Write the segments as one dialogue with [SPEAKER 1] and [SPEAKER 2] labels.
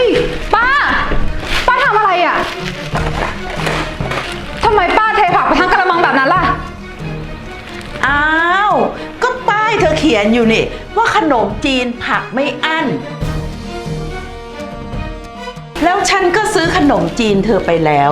[SPEAKER 1] ฮ้ย ป้า ป้าทำอะไรอะทำไมป้าเทผักไปทั้งกระมังแบบนั้นล่ะ
[SPEAKER 2] อ้าว ก็ป้ายเธอเขียนอยู่นี่ ว่าขนมจีนผักไม่อั้น แล้วฉันก็ซื้อขนมจีนเธอไปแล้ว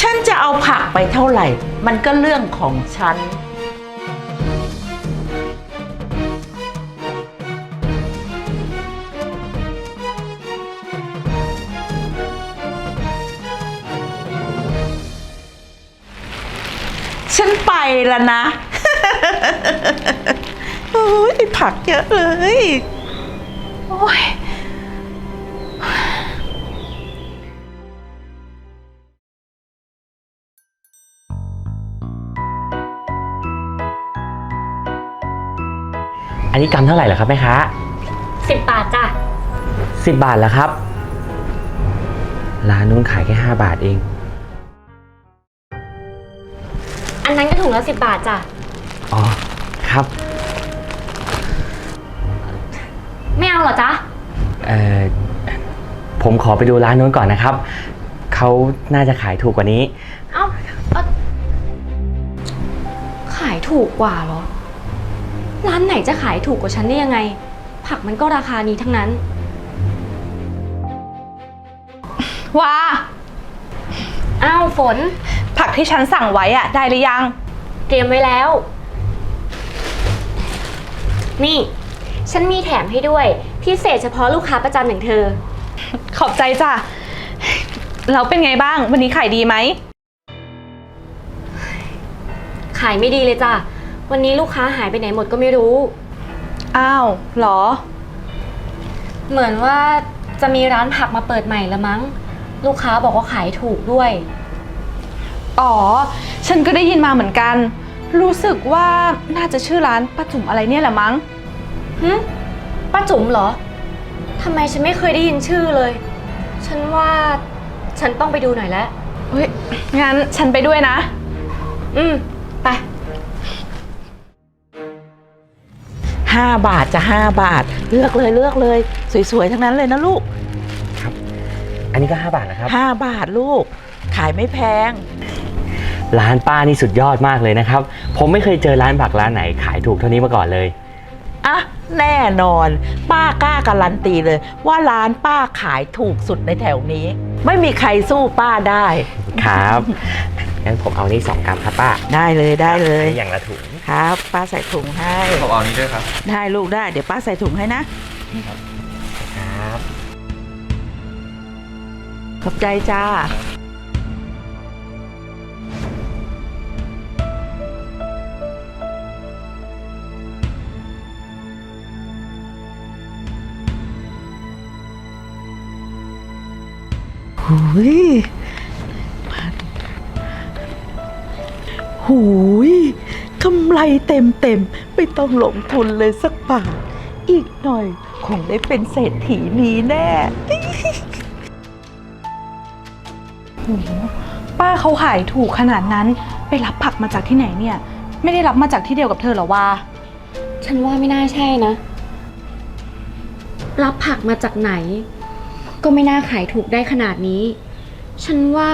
[SPEAKER 2] ฉันจะเอาผักไปเท่าไหร่ มันก็เรื่องของฉัน ล้วนะ โอ้ยผักเยอะเลย
[SPEAKER 1] โอ้ย
[SPEAKER 3] อันนี้กำเท่าไหร่เหรอครับแม่ค้า
[SPEAKER 4] สิบบาทจ้ะ
[SPEAKER 3] สิบบาทแล้วครับ ร้านนู้นขายแค่ห้าบาทเอง
[SPEAKER 4] อันนั้นก็ถุงละสิบบาทจ้ะ
[SPEAKER 3] อ๋อ ครับ
[SPEAKER 4] ไม่เอาเหรอจ๊ะ
[SPEAKER 3] เอ่อ ผมขอไปดูร้านนู้นก่อนนะครับ เขาน่าจะขายถูกกว่านี้
[SPEAKER 4] เอ้าเอ้าขายถูกกว่าเหรอ ร้านไหนจะขายถูกกว่าฉันได้ยังไง ผักมันก็ราคานี้ทั้งนั้น
[SPEAKER 1] ว้า
[SPEAKER 4] อ้าวฝน
[SPEAKER 1] ผักที่ฉันสั่งไว้อะได้หรือยัง
[SPEAKER 4] เตรียมไว้แล้ว นี่ ฉันมีแถมให้ด้วย พิเศษเฉพาะลูกค้าประจำอย่างเธอ
[SPEAKER 1] ขอบใจจ้ะแล้วเป็นไงบ้าง วันนี้ขายดีไหม
[SPEAKER 4] ขายไม่ดีเลยจ้ะ วันนี้ลูกค้าหายไปไหนหมดก็ไม่รู้
[SPEAKER 1] อ้าวเหรอ
[SPEAKER 4] เหมือนว่าจะมีร้านผักมาเปิดใหม่ละมั้ง ลูกค้าบอกว่าขายถูกด้วย
[SPEAKER 1] อ๋อ ฉันก็ได้ยินมาเหมือนกัน รู้สึกว่าน่าจะชื่อร้านป้าจุ๋มอะไรเนี่ยแหละมั้ง
[SPEAKER 4] หึป้าจุ๋มเหรอ ทำไมฉันไม่เคยได้ยินชื่อเลย ฉันว่าฉันต้องไปดูหน่อยแล้ว
[SPEAKER 1] เฮ้ย งั้นฉันไปด้วยนะ
[SPEAKER 4] อืม ไป
[SPEAKER 2] ห้าบาทจะห้าบาท เลือกเลยเลือกเลย สวยๆ ทั้งนั้นเลยนะลูก
[SPEAKER 3] อันนี้ก็ห้าบาทนะครับ
[SPEAKER 2] ห้าบาทลูก ขายไม่แพง
[SPEAKER 3] ร้านป้านี่สุดยอดมากเลยนะครับ ผมไม่เคยเจอร้านผักร้านไหนขายถูกเท่านี้มาก่อนเลย
[SPEAKER 2] อะแน่นอน ป้ากล้าการันตีเลย ว่าร้านป้าขายถูกสุดในแถวนี้ ไม่มีใครสู้ป้าได้
[SPEAKER 3] ครับ งั้นผมเอานี่สองกรัมครับป้า
[SPEAKER 2] ได้เลยได้เลย
[SPEAKER 3] อย่างละถุง
[SPEAKER 2] ครับ ป้าใส่ถุงให้
[SPEAKER 5] ผมเอานี้ด้วยครับ
[SPEAKER 2] ได้ลูกได้ เดี๋ยวป้าใส่ถุงให้นะ
[SPEAKER 3] ครับ
[SPEAKER 2] ขอบใจจ้า หูยหูยกำไรเต็มเต็มๆไม่ต้องลงทุนเลยสักบาท อีกหน่อยคงได้เป็นเศรษฐีนีแน่
[SPEAKER 1] ป้าเขาขายถูกขนาดนั้น ไปรับผักมาจากที่ไหนเนี่ย ไม่ได้รับมาจากที่เดียวกับเธอเหรอวะ
[SPEAKER 4] ฉันว่าไม่น่าใช่นะ รับผักมาจากไหน ก็ไม่น่าขายถูกได้ขนาดนี้ ฉันว่า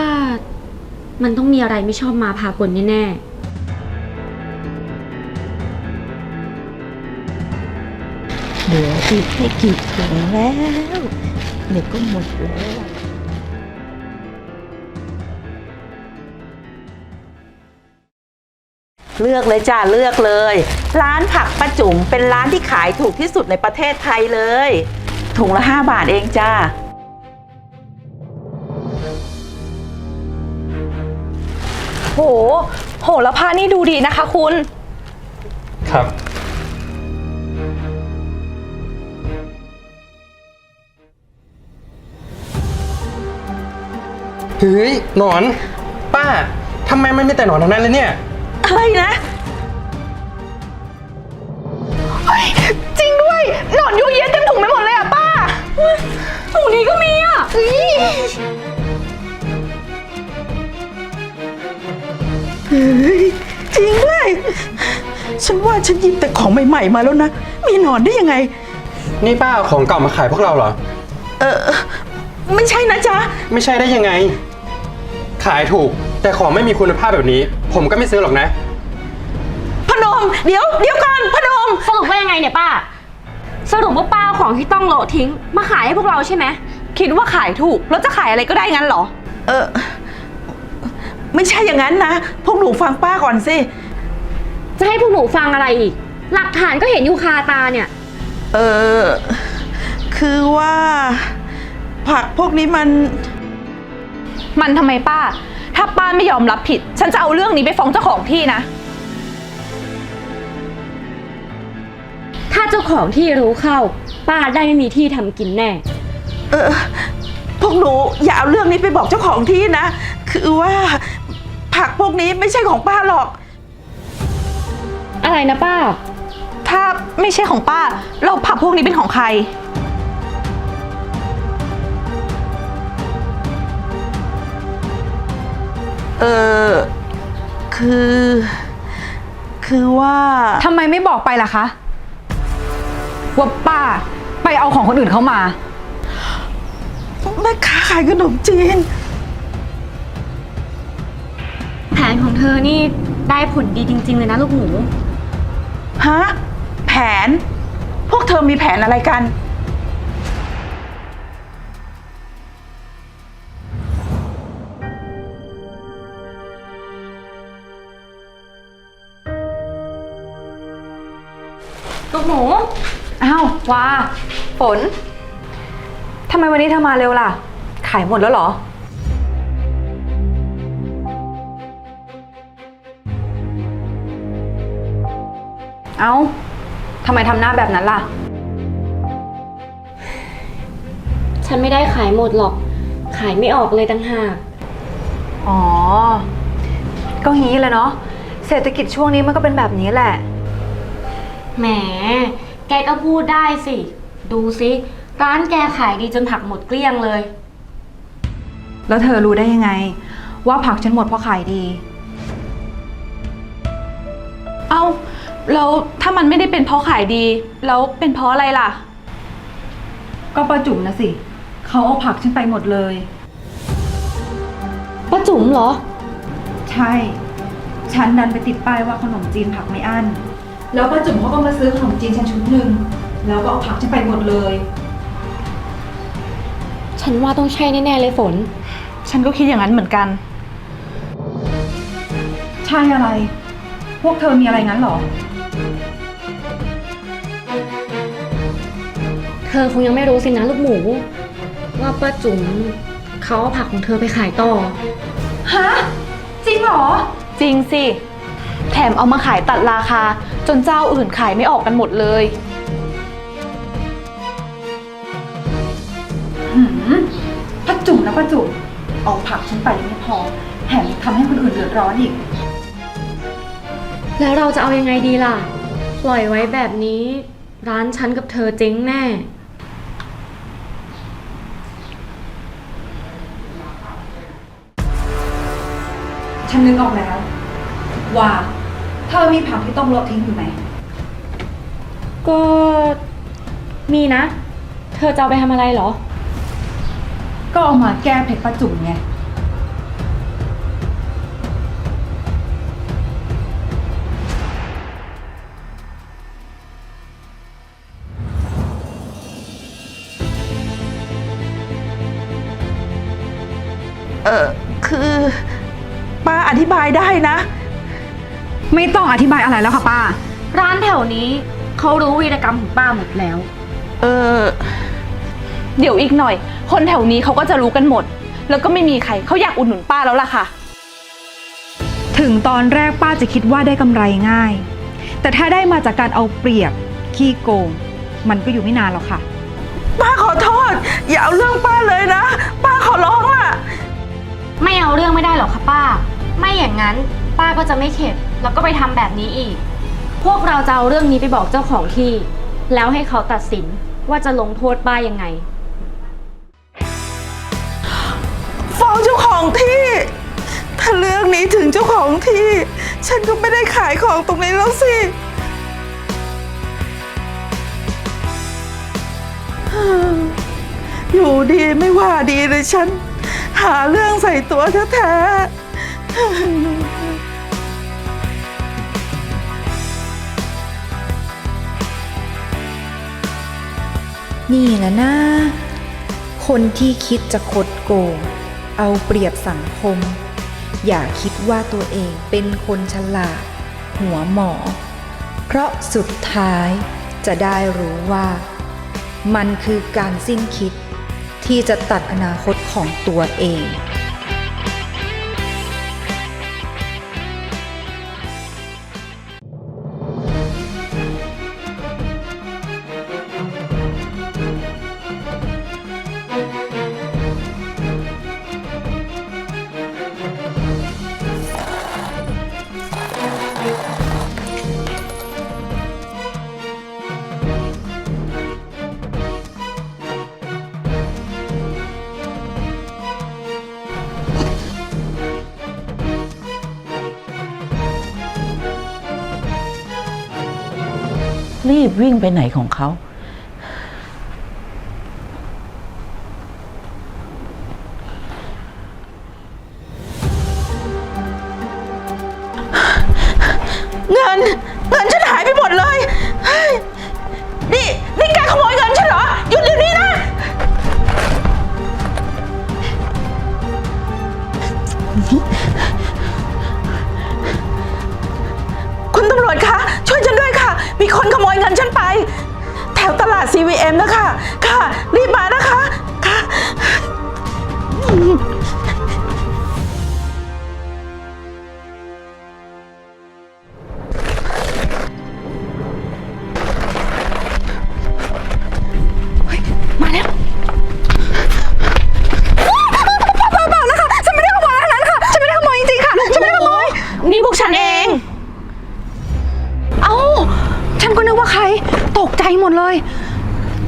[SPEAKER 4] มันต้องมีอะไรไม่ชอบมาพากลแน่ๆ
[SPEAKER 2] เหลืออีกไม่กี่ถุงแล้วเดี๋ยวก็หมดแล้วเลือกเลยจ้าเลือกเลย ร้านผักป้าจุ๋มเป็นร้านที่ขายถูกที่สุดในประเทศไทยเลย ถุงละ 5 บาทเองจ้า
[SPEAKER 1] โห โหแล้วผ้านี่ดูดีนะคะคุณ
[SPEAKER 5] ครับ เฮ้ย หนอน ป้า ทำไมมันมีแต่หนอนทั้งนั้นเลยเนี่ย
[SPEAKER 2] อะไรนะ
[SPEAKER 1] จริงด้วย หนอนยูเยะเต็มถุงไปหมดเลยอะป้าถุงนี้ก็มีอะ
[SPEAKER 2] ฉันว่าฉันหยิบแต่ของใหม่ ๆ มาแล้วนะ มีหนอนได้ยังไง
[SPEAKER 5] นี่ป้าเอาของเก่ามาขายพวกเราเหรอ
[SPEAKER 2] เออ ไม่ใช่นะจ๊ะ
[SPEAKER 5] ไม่ใช่ได้ยังไง ขายถูก แต่ของไม่มีคุณภาพแบบนี้ ผมก็ไม่ซื้อหรอกนะ
[SPEAKER 2] พนม เดี๋ยว เดี๋ยวก่อนพนม
[SPEAKER 4] สรุปว่ายังไงเนี่ยป้า สรุปว่าป้าเอาของที่ต้องโละทิ้ง มาขายให้พวกเราใช่ไหม
[SPEAKER 1] คิดว่าขายถูกแล้วจะขายอะไรก็ได้งั้นเหรอ
[SPEAKER 2] เออ ไม่ใช่อย่างนั้นนะ พวกหนูฟังป้าก่อนสิ
[SPEAKER 4] จะให้พวกหนูฟังอะไรอีก หลักฐานก็เห็นอยู่คาตาเนี่ย
[SPEAKER 2] เออ คือว่า ผักพวกนี้มัน
[SPEAKER 1] มันทำไมป้า ถ้าป้าไม่ยอมรับผิด ฉันจะเอาเรื่องนี้ไปฟ้องเจ้าของที่นะ
[SPEAKER 4] ถ้าเจ้าของที่รู้เข้า ป้าได้ไม่มีที่ทำกินแน่
[SPEAKER 2] เออ พวกหนูอย่าเอาเรื่องนี้ไปบอกเจ้าของที่นะ คือว่า ผักพวกนี้ไม่ใช่ของป้าหรอก
[SPEAKER 4] อะไรนะป้า
[SPEAKER 1] ถ้าไม่ใช่ของป้าเราผักพวกนี้เป็นของใคร
[SPEAKER 2] เออคือ คือว่า
[SPEAKER 1] ทำไมไม่บอกไปล่ะคะ ว่าป้าไปเอาของคนอื่นเข้ามา
[SPEAKER 2] แม่ค้าขายขนมจีน
[SPEAKER 4] แผนของเธอนี่ได้ผลดีจริง ๆ เลยนะลูกหมู
[SPEAKER 2] ฮะ แผน พวกเธอมีแผนอะไรกัน
[SPEAKER 4] ลูกหมู
[SPEAKER 1] อ้าวว้าฝน ทำไมวันนี้เธอมาเร็วล่ะ ขายหมดแล้วเหรอ เอ้าทำไมทำหน้าแบบนั้นล่ะ
[SPEAKER 4] ฉันไม่ได้ขายหมดหรอก ขายไม่ออกเลยต่างหาก
[SPEAKER 6] อ๋อ ก็งี้แหละเนาะ เศรษฐกิจช่วงนี้มันก็เป็นแบบนี้แหละ
[SPEAKER 4] แหม แกก็พูดได้สิ ดูสิร้านแกขายดีจนผักหมดเกลี้ยงเลย
[SPEAKER 6] แล้วเธอรู้ได้ยังไง ว่าผักฉันหมดเพราะขายดี
[SPEAKER 1] เอ้า แล้วถ้ามันไม่ได้เป็นเพราะขายดี แล้วเป็นเพราะอะไรล่ะ
[SPEAKER 6] ก็ประจุมนะสิ เขาเอาผักฉันไปหมดเลย
[SPEAKER 4] ป้าจุ๋มเหรอ
[SPEAKER 6] ใช่ ฉันดันไปติดป้ายว่าขนมจีนผักไม่อั้น แล้วป้าจุ๋มเขาก็มาซื้อขนมจีนฉันชุดหนึ่ง แล้วก็เอาผักฉันไปหมดเลย
[SPEAKER 4] ฉันว่าต้องใช่แน่ๆเลยฝน
[SPEAKER 1] ฉันก็คิดอย่างนั้นเหมือนกัน
[SPEAKER 6] ใช่อะไร พวกเธอมีอะไรงั้นเหรอ
[SPEAKER 4] ธอคงยังไม่รู้สินะลูกหมู ว่าป้าจุ๋มเขาเอาผักของเธอไปขายต่อ
[SPEAKER 6] ฮะ จริงเหรอ
[SPEAKER 1] จริงสิ แถมเอามาขายตัดราคา จนเจ้าอื่นขายไม่ออกกันหมดเลย
[SPEAKER 6] หืมป้าจุ๋มนะป้าจุ๋มเอาผักฉันไปยังไม่พอแถมยังทำให้คนอื่นเดือดร้อนอีก
[SPEAKER 4] แล้วเราจะเอายังไงดีล่ะ ปล่อยไว้แบบนี้ ร้านฉันกับเธอเจ๊งแน่
[SPEAKER 6] ฉันนึกออกแล้ว ว่าเธอมีผักที่ต้องลดทิ้งอยู่ไหม
[SPEAKER 4] ก็มีนะ เธอจะเอาไปทำอะไรเหรอ
[SPEAKER 6] ก็เอามาแก้เผ็ดป้าจุ๋มไง
[SPEAKER 2] เออคือ ป้าอธิบายได้นะ
[SPEAKER 6] ไม่ต้องอธิบายอะไรแล้วค่ะป้า
[SPEAKER 4] ร้านแถวนี้เขารู้วีรกรรมของป้าหมดแล้ว
[SPEAKER 2] เออ
[SPEAKER 1] เดี๋ยวอีกหน่อย คนแถวนี้เขาก็จะรู้กันหมด แล้วก็ไม่มีใครเขาอยากอุดหนุนป้าแล้วล่ะค่ะ
[SPEAKER 6] ถึงตอนแรกป้าจะคิดว่าได้กำไรง่าย แต่ถ้าได้มาจากการเอาเปรียบ ขี้โกง มันก็อยู่ไม่นานหรอกค่ะ
[SPEAKER 2] ป้าขอโทษ อย่าเอาเรื่องป้าเลยนะ ป้าขอร้องล่ะ
[SPEAKER 4] ไม่เอาเรื่องไม่ได้หรอกค่ะป้า ไม่อย่างนั้นป้าก็จะไม่เข็ดแล้วก็ไปทำแบบนี้อีก พวกเราจะเอาเรื่องนี้ไปบอกเจ้าของที่ แล้วให้เขาตัดสินว่าจะลงโทษป้ายังไง
[SPEAKER 2] ฟ้องเจ้าของที่ ถ้าเรื่องนี้ถึงเจ้าของที่ ฉันก็ไม่ได้ขายของตรงนี้แล้วสิ อยู่ดีไม่ว่าดีเลยฉัน หาเรื่องใส่ตัวแท้
[SPEAKER 6] นี่แหละนะ คนที่คิดจะคดโกง เอาเปรียบสังคม อย่าคิดว่าตัวเองเป็นคนฉลาด หัวหมอ เพราะสุดท้ายจะได้รู้ว่า มันคือการสิ้นคิดที่จะตัดอนาคตของตัวเอง
[SPEAKER 2] รีบวิ่งไปไหนของเขา เงิน เงินฉันหายไปหมดเลยเฮ้ยนี่นี่แกขโมยเงินฉันเหรอ หยุดเดี๋ยวนี้นะ คุณตำรวจคะ ช่วยฉันด้วย มีคนขโมยเงินฉันไป แถวตลาด CVM นะคะ ค่ะ รีบมานะคะ ค่ะ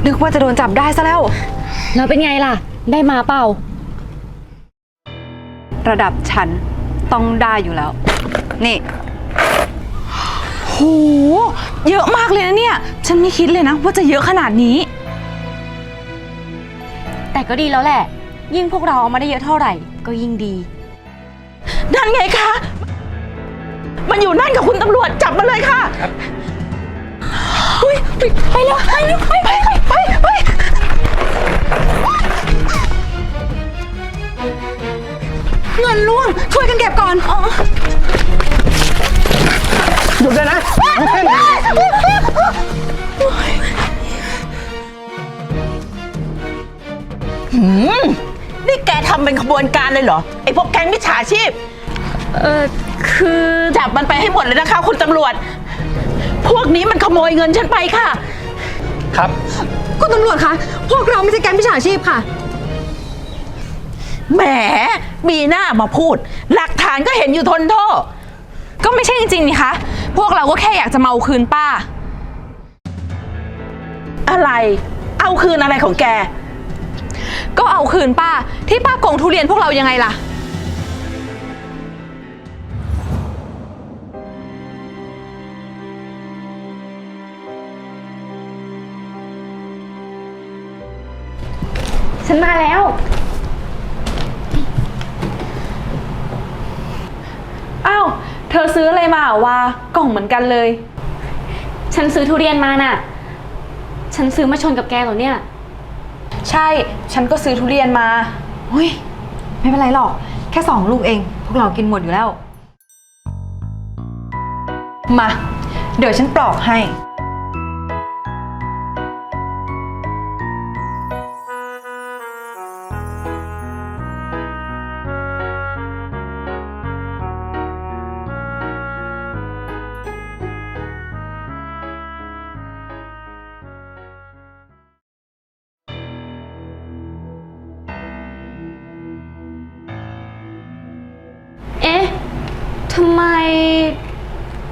[SPEAKER 1] นึก
[SPEAKER 6] ว่าจะโดนจับได้ซะแล้ว
[SPEAKER 4] แล้วเป็นไงล่ะ ได้มาเปล่า
[SPEAKER 6] ระดับฉันต้องได้อยู่แล้ว นี่
[SPEAKER 1] โหเยอะมากเลยนะเนี่ย ฉันไม่คิดเลยนะ ว่าจะเยอะขนาดนี้
[SPEAKER 4] แต่ก็ดีแล้วแหละ ยิ่งพวกเราเอามาได้เยอะเท่าไหร่ ก็ยิ่งดี
[SPEAKER 2] นั่นไงคะ มันอยู่นั่นกับคุณตำรวจจับมาเลยค่ะ
[SPEAKER 6] ไปแล้วไปแล้วไปไปไปไปเงินล่วง ช่วยกันเก็บก่อน
[SPEAKER 5] หยุดเลยนะ
[SPEAKER 2] นี่แกทำเป็นขบวนการเลยเหรอ ไอ้พวกแก๊งมิจฉาชีพ
[SPEAKER 4] เออคือ
[SPEAKER 2] จับมันไปให้หมดเลยนะคะ คุณตำรวจ พวกนี้มันขโมยเงินฉันไปค่ะ
[SPEAKER 5] ครับ
[SPEAKER 6] คุณตำรวจคะ พวกเราไม่ใช่แก๊งมิจฉาชีพค่ะ
[SPEAKER 2] แหม มีหน้ามาพูด หลักฐานก็เห็นอยู่ทนโทษ
[SPEAKER 1] ก็ไม่ใช่จริงๆนี่คะ พวกเราก็แค่อยากจะมาเอาคืนป้า
[SPEAKER 2] อะไร เอาคืนอะไรของแก
[SPEAKER 1] ก็เอาคืนป้าที่ป้าโกงทุเรียนพวกเรายังไงล่ะ
[SPEAKER 4] ฉันมาแล้ว
[SPEAKER 1] อ้าว เธอซื้ออะไรมาเหรอวากล่องเหมือนกันเลย
[SPEAKER 4] ฉันซื้อทุเรียนมาน่ะ ฉันซื้อมาชนกับแกเหรอเนี่ย
[SPEAKER 1] ใช่ ฉันก็ซื้อทุเรียนมา
[SPEAKER 6] อุ้ย ไม่เป็นไรหรอก แค่สองลูกเอง พวกเรากินหมดอยู่แล้ว มา เดี๋ยวฉันปลอกให้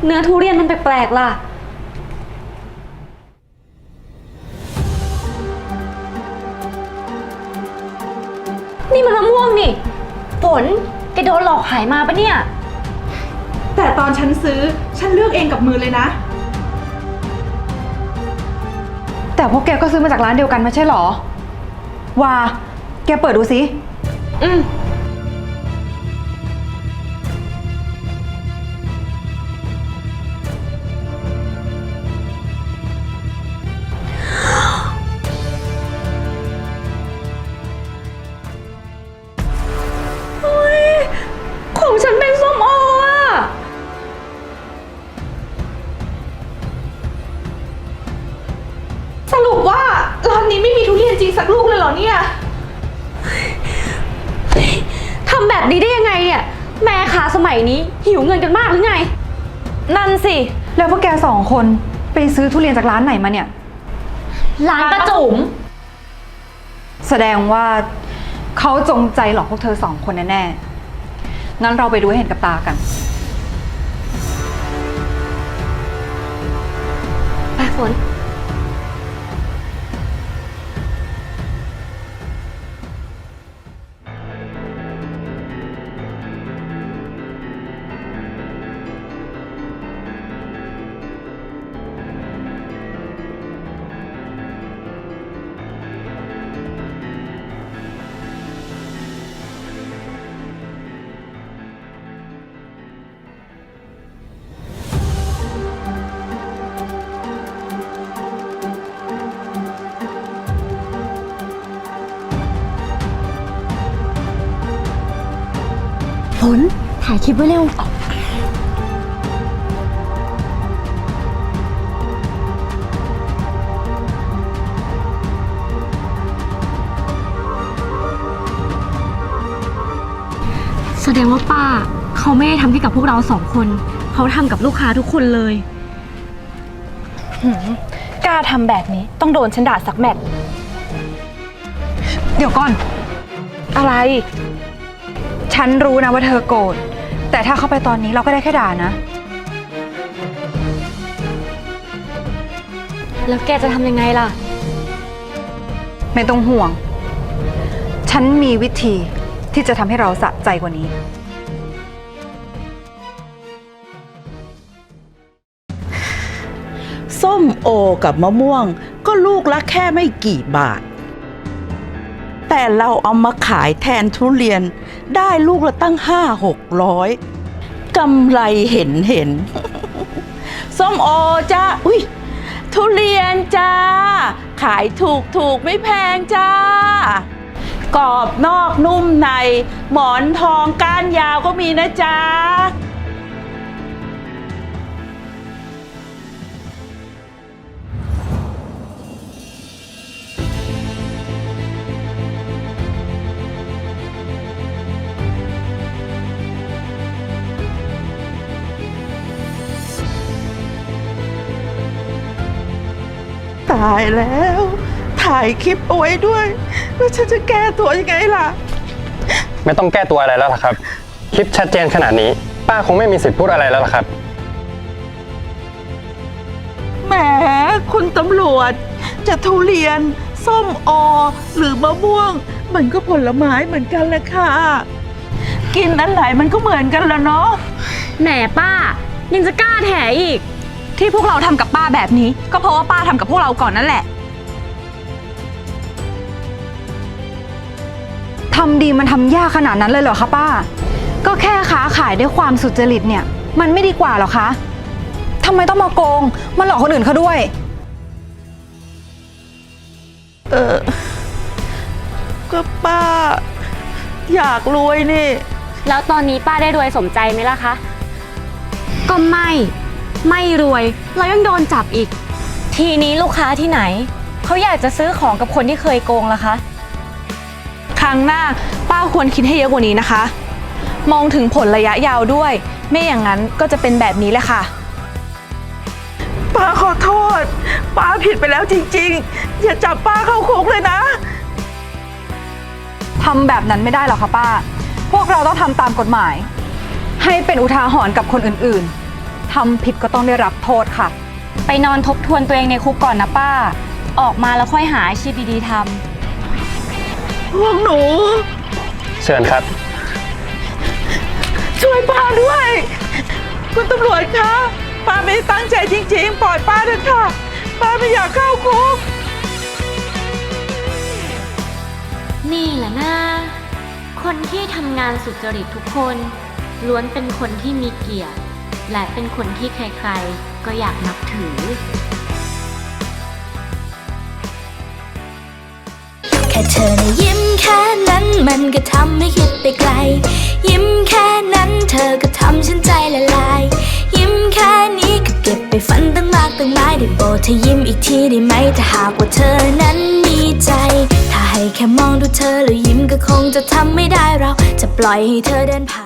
[SPEAKER 4] เนื้อทุเรียนมันแปลกๆล่ะ นี่มันมะม่วงนี่ ฝนแกโดนหลอกขายมาปะเนี่ย
[SPEAKER 1] แต่ตอนฉันซื้อฉันเลือกเองกับมือเลยนะ
[SPEAKER 6] แต่พวกแกก็ซื้อมาจากร้านเดียวกันไม่ใช่หรอ ว่า แกเปิดดูสิ
[SPEAKER 4] อืม
[SPEAKER 1] สักลูกเลยเหรอเนี่ย
[SPEAKER 4] ทำแบบนี้ได้ยังไงเนี่ย แม่ค้าสมัยนี้หิวเงินกันมากหรือไง
[SPEAKER 1] นั่นสิ
[SPEAKER 6] แล้วพวกแกสองคนไปซื้อทุเรียนจากร้านไหนมาเนี่ย
[SPEAKER 4] ร้านป้าจุ๋ม
[SPEAKER 6] แสดงว่าเขาจงใจหลอกพวกเธอสองคนแน่ๆ งั้นเราไปดูให้เห็นกับตากัน
[SPEAKER 4] ไปฝน คลิปไว้เร็ว แสดงว่าป้า เขาไม่ได้ทำแค่กับพวกเราสองคน เขาทำกับลูกค้าทุกคนเลย
[SPEAKER 1] กล้าทำแบบนี้ต้องโดนฉันด่าสักแมตช์
[SPEAKER 6] เดี๋ยวก่อน
[SPEAKER 1] อะไร
[SPEAKER 6] ฉันรู้นะว่าเธอโกรธ แต่ถ้าเข้าไปตอนนี้เราก็ได้แค่ด่านะ
[SPEAKER 4] แล้วแกจะทำยังไงล่ะ
[SPEAKER 6] ไม่ต้องห่วง ฉันมีวิธีที่จะทำให้เราสะใจกว่านี้
[SPEAKER 2] ส้มโอกับมะม่วงก็ลูกละแค่ไม่กี่บาท แต่เราเอามาขายแทนทุเรียนได้ลูกละตั้งห้าหกร้อยกำไรเห็นเห็น ส้มโอจ้าอุ้ยทุเรียนจ้า ขายถูกถูกไม่แพงจ้ากรอบนอกนุ่มใน หมอนทองก้านยาวก็มีนะจ๊ะายแล้ว ถ่ายคลิปเอาไว้ด้วย แล้วฉันจะแก้ตัวยังไงล่ะ
[SPEAKER 5] ไม่ต้องแก้ตัวอะไรแล้วล่ะครับ คลิปชัดเจนขนาดนี้ ป้าคงไม่มีสิทธิ์พูดอะไรแล้วล่ะครับ
[SPEAKER 2] แหมคุณตำรวจ จะทุเรียน ส้มโอ หรือมะม่วง มันก็ผลไม้เหมือนกันแหละค่ะ กินอันไหนมันก็เหมือนกันแล้วเนาะ
[SPEAKER 4] แหมป้า ยังจะกล้าแถอีก
[SPEAKER 1] ที่พวกเราทำกับป้าแบบนี้ ก็เพราะว่าป้าทำกับพวกเราก่อนนั่นแหละ
[SPEAKER 6] ทำดีมันทำยากขนาดนั้นเลยเหรอคะป้า ก็แค่ค้าขายด้วยความสุจริตเนี่ย มันไม่ดีกว่าเหรอคะทำไมต้องมาโกง มาหลอกคนอื่นเขาด้วย
[SPEAKER 2] เออ ก็ป้า อยากรวยนี่
[SPEAKER 4] แล้วตอนนี้ป้าได้รวยสมใจไหมล่ะคะ ก็ไม่ ไม่รวยแล้วยังโดนจับอีก ทีนี้ลูกค้าที่ไหน เขาอยากจะซื้อของกับคนที่เคยโกงล่ะคะ
[SPEAKER 1] ครั้งหน้าป้าควรคิดให้เยอะกว่านี้นะคะ มองถึงผลระยะยาวด้วย ไม่อย่างนั้นก็จะเป็นแบบนี้แหละค่ะ
[SPEAKER 2] ป้าขอโทษ ป้าผิดไปแล้วจริงๆ อย่าจับป้าเข้าคุกเลยนะ
[SPEAKER 6] ทำแบบนั้นไม่ได้หรอกค่ะป้า พวกเราต้องทำตามกฎหมาย ให้เป็นอุทาหรณ์กับคนอื่นๆ ทำผิดก็ต้องได้รับโทษค่ะ
[SPEAKER 4] ไปนอนทบทวนตัวเองในคุกก่อนนะป้า ออกมาแล้วค่อยหาอาชีพดีๆทำ
[SPEAKER 2] พวกหนู
[SPEAKER 5] เชิญครับ
[SPEAKER 2] ช่วยป้าด้วย คุณตำรวจคะป้าไม่ได้ตั้งใจจริงๆ ปล่อยป้าเถอะค่ะ ป้าไม่อยากเข้าคุก
[SPEAKER 4] นี่แหละนะคนที่ทำงานสุจริตทุกคน ล้วนเป็นคนที่มีเกียรติ และเป็นคนที่ใครๆ ก็อยากนับถือ
[SPEAKER 7] แค่เธอนะยิ้มแค่นั้นมันก็ทำให้คิดไปไกล ยิ้มแค่นั้นเธอก็ทำฉันใจละลาย ยิ้มแค่นี้ก็เก็บไปฝันตั้งมากตั้งหลายได้โบเธอยิ้มอีกทีได้ไหมถ้าหากว่าเธอนั้นมีใจ ถ้าให้แค่มองดูเธอแล้วยิ้มก็คงจะทำไม่ได้เราจะปล่อยให้เธอเดินผ่าน